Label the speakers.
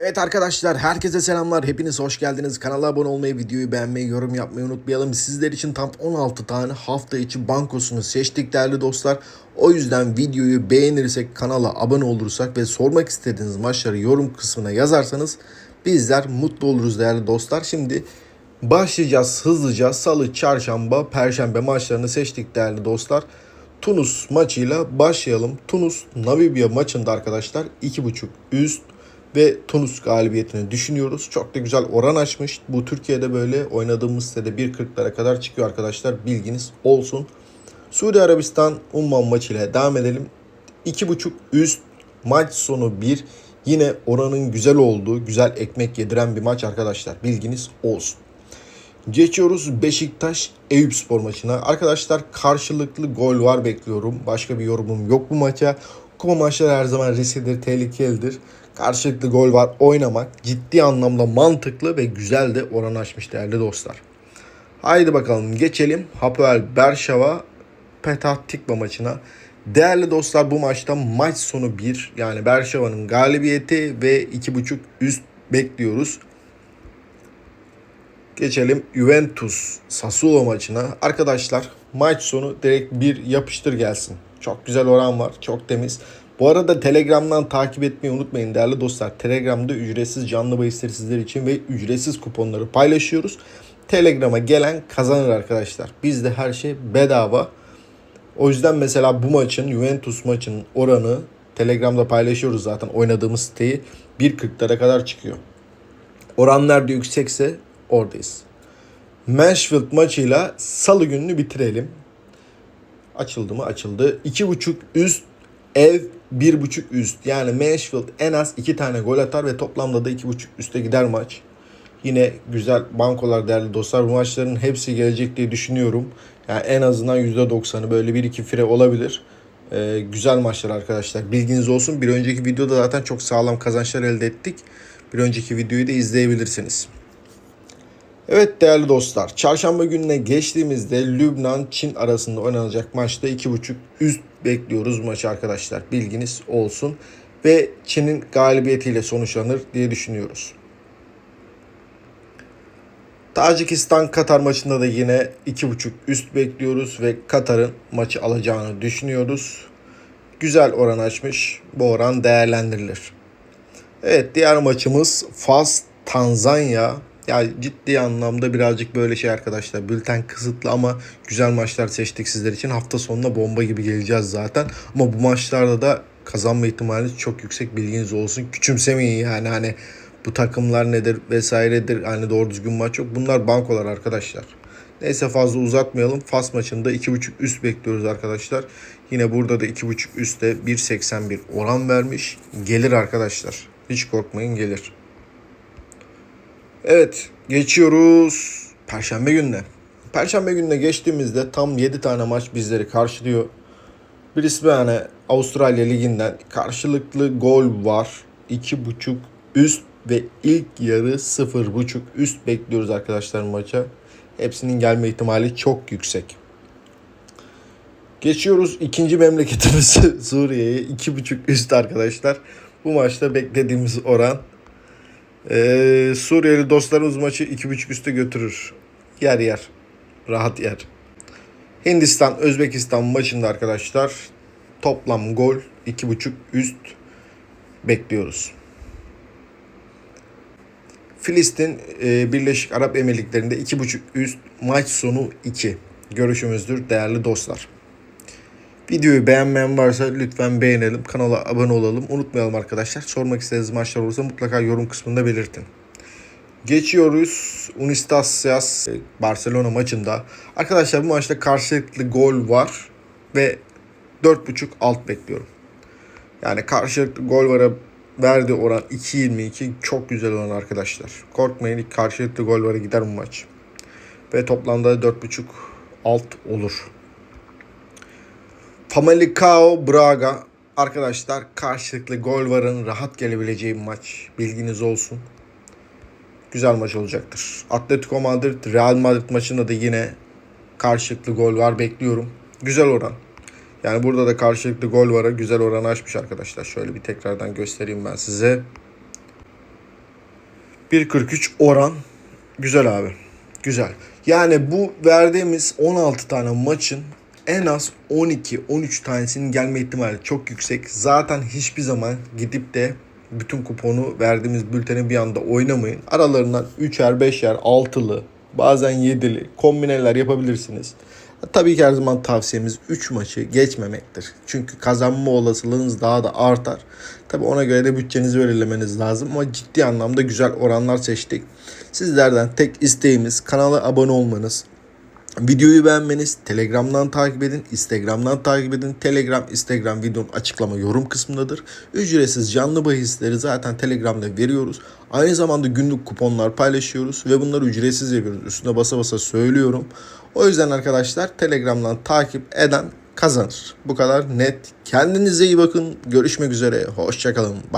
Speaker 1: Evet arkadaşlar herkese selamlar. Hepiniz hoş geldiniz. Kanala abone olmayı, videoyu beğenmeyi, yorum yapmayı unutmayalım. Sizler için tam 16 tane hafta içi bankosunu seçtik değerli dostlar. O yüzden videoyu beğenirsek, kanala abone olursak ve sormak istediğiniz maçları yorum kısmına yazarsanız bizler mutlu oluruz değerli dostlar. Şimdi başlayacağız hızlıca. Salı, çarşamba, perşembe maçlarını seçtik değerli dostlar. Tunus maçıyla başlayalım. Tunus Namibya maçında arkadaşlar 2.5 üst ve Tunus galibiyetini düşünüyoruz. Çok da güzel oran açmış. Bu Türkiye'de böyle oynadığımız sitede 1.40'lara kadar çıkıyor arkadaşlar. Bilginiz olsun. Suudi Arabistan Umman maçıyla devam edelim. 2.5 üst maç sonu 1. Yine oranın güzel olduğu, güzel ekmek yediren bir maç arkadaşlar. Bilginiz olsun. Geçiyoruz Beşiktaş Eyüp Spor maçına. Arkadaşlar karşılıklı gol var bekliyorum. Başka bir yorumum yok bu maça. Kupa maçları her zaman risklidir, tehlikelidir. Karşılıklı gol var oynamak ciddi anlamda mantıklı ve güzel de oran değerli dostlar. Haydi bakalım geçelim Hapoel Berşava Petah Tikva maçına. Değerli dostlar bu maçta maç sonu 1 yani Berşava'nın galibiyeti ve 2.5 üst bekliyoruz. Geçelim Juventus Sassuolo maçına. Arkadaşlar maç sonu direkt bir yapıştır gelsin. Çok güzel oran var. Çok temiz. Bu arada Telegram'dan takip etmeyi unutmayın değerli dostlar. Telegram'da ücretsiz canlı bahisleri sizler için ve ücretsiz kuponları paylaşıyoruz. Telegram'a gelen kazanır arkadaşlar. Bizde her şey bedava. O yüzden mesela bu maçın Juventus maçının oranı Telegram'da paylaşıyoruz zaten oynadığımız siteyi 1.40'lara kadar çıkıyor. Oran nerede yüksekse oradayız. Mansfield maçıyla salı gününü bitirelim. Açıldı mı? Açıldı. 2.5 üst ev 1.5 üst. Yani Mansfield en az 2 tane gol atar ve toplamda da 2.5 üste gider maç. Yine güzel bankolar değerli dostlar. Bu maçların hepsi gelecek diye düşünüyorum. Yani en azından %90'ı böyle 1-2 fire olabilir. Ee, güzel maçlar arkadaşlar. Bilginiz olsun. Bir önceki videoda zaten çok sağlam kazançlar elde ettik. Bir önceki videoyu da izleyebilirsiniz. Evet değerli dostlar, çarşamba gününe geçtiğimizde Lübnan-Çin arasında oynanacak maçta 2.5 üst bekliyoruz maçı arkadaşlar. Bilginiz olsun. Ve Çin'in galibiyetiyle sonuçlanır diye düşünüyoruz. Tacikistan-Katar maçında da yine 2.5 üst bekliyoruz ve Katar'ın maçı alacağını düşünüyoruz. Güzel oran açmış. Bu oran değerlendirilir. Evet diğer maçımız Fas Tanzanya ya ciddi anlamda birazcık böyle şey arkadaşlar. Bülten kısıtlı ama güzel maçlar seçtik sizler için. Hafta sonunda bomba gibi geleceğiz zaten. Ama bu maçlarda da kazanma ihtimali çok yüksek bilginiz olsun. Küçümsemeyin yani hani bu takımlar nedir vesairedir. Hani doğru düzgün maç yok. Bunlar bankolar arkadaşlar. Neyse fazla uzatmayalım. Fas maçında 2.5 üst bekliyoruz arkadaşlar. Yine burada da 2.5 üstte 1.81 oran vermiş. Gelir arkadaşlar. Hiç korkmayın gelir. Evet geçiyoruz Perşembe gününe. Perşembe gününe geçtiğimizde tam 7 tane maç bizleri karşılıyor. Brisbane Avustralya Ligi'nden karşılıklı gol var. 2.5 üst ve ilk yarı 0.5 üst bekliyoruz arkadaşlar maça. Hepsinin gelme ihtimali çok yüksek. Geçiyoruz ikinci memleketimiz Suriye'ye. 2.5 üst arkadaşlar. Bu maçta beklediğimiz oran ee, Suriyeli dostlarımız maçı 2.5 üste götürür. Yer yer. Rahat yer. Hindistan Özbekistan maçında arkadaşlar toplam gol 2.5 üst bekliyoruz. Filistin e, Birleşik Arap Emirlikleri'nde 2.5 üst maç sonu 2 görüşümüzdür değerli dostlar. Videoyu beğenmeyen varsa lütfen beğenelim. Kanala abone olalım. Unutmayalım arkadaşlar. Sormak istediğiniz maçlar olursa mutlaka yorum kısmında belirtin. Geçiyoruz Unistasias Barcelona maçında. Arkadaşlar bu maçta karşılıklı gol var ve 4.5 alt bekliyorum. Yani karşılıklı gol vara verdiği oran 2.22 çok güzel olan arkadaşlar. Korkmayın karşılıklı gol vara gider bu maç. Ve toplamda 4.5 alt olur. Famalicão Braga arkadaşlar karşılıklı gol varın rahat gelebileceği bir maç. Bilginiz olsun. Güzel maç olacaktır. Atletico Madrid Real Madrid maçında da yine karşılıklı gol var bekliyorum. Güzel oran. Yani burada da karşılıklı gol vara güzel oran açmış arkadaşlar. Şöyle bir tekrardan göstereyim ben size. 1.43 oran. Güzel abi. Güzel. Yani bu verdiğimiz 16 tane maçın en az 12-13 tanesinin gelme ihtimali çok yüksek. Zaten hiçbir zaman gidip de bütün kuponu verdiğimiz bülteni bir anda oynamayın. Aralarından 3'er, 5'er, 6'lı, bazen 7'li kombineler yapabilirsiniz. Tabii ki her zaman tavsiyemiz 3 maçı geçmemektir. Çünkü kazanma olasılığınız daha da artar. Tabii ona göre de bütçenizi belirlemeniz lazım ama ciddi anlamda güzel oranlar seçtik. Sizlerden tek isteğimiz kanala abone olmanız, Videoyu beğenmeniz, Telegram'dan takip edin, Instagram'dan takip edin. Telegram, Instagram videonun açıklama yorum kısmındadır. Ücretsiz canlı bahisleri zaten Telegram'da veriyoruz. Aynı zamanda günlük kuponlar paylaşıyoruz ve bunları ücretsiz yapıyoruz. Üstüne basa basa söylüyorum. O yüzden arkadaşlar Telegram'dan takip eden kazanır. Bu kadar net. Kendinize iyi bakın. Görüşmek üzere. Hoşçakalın. Bye.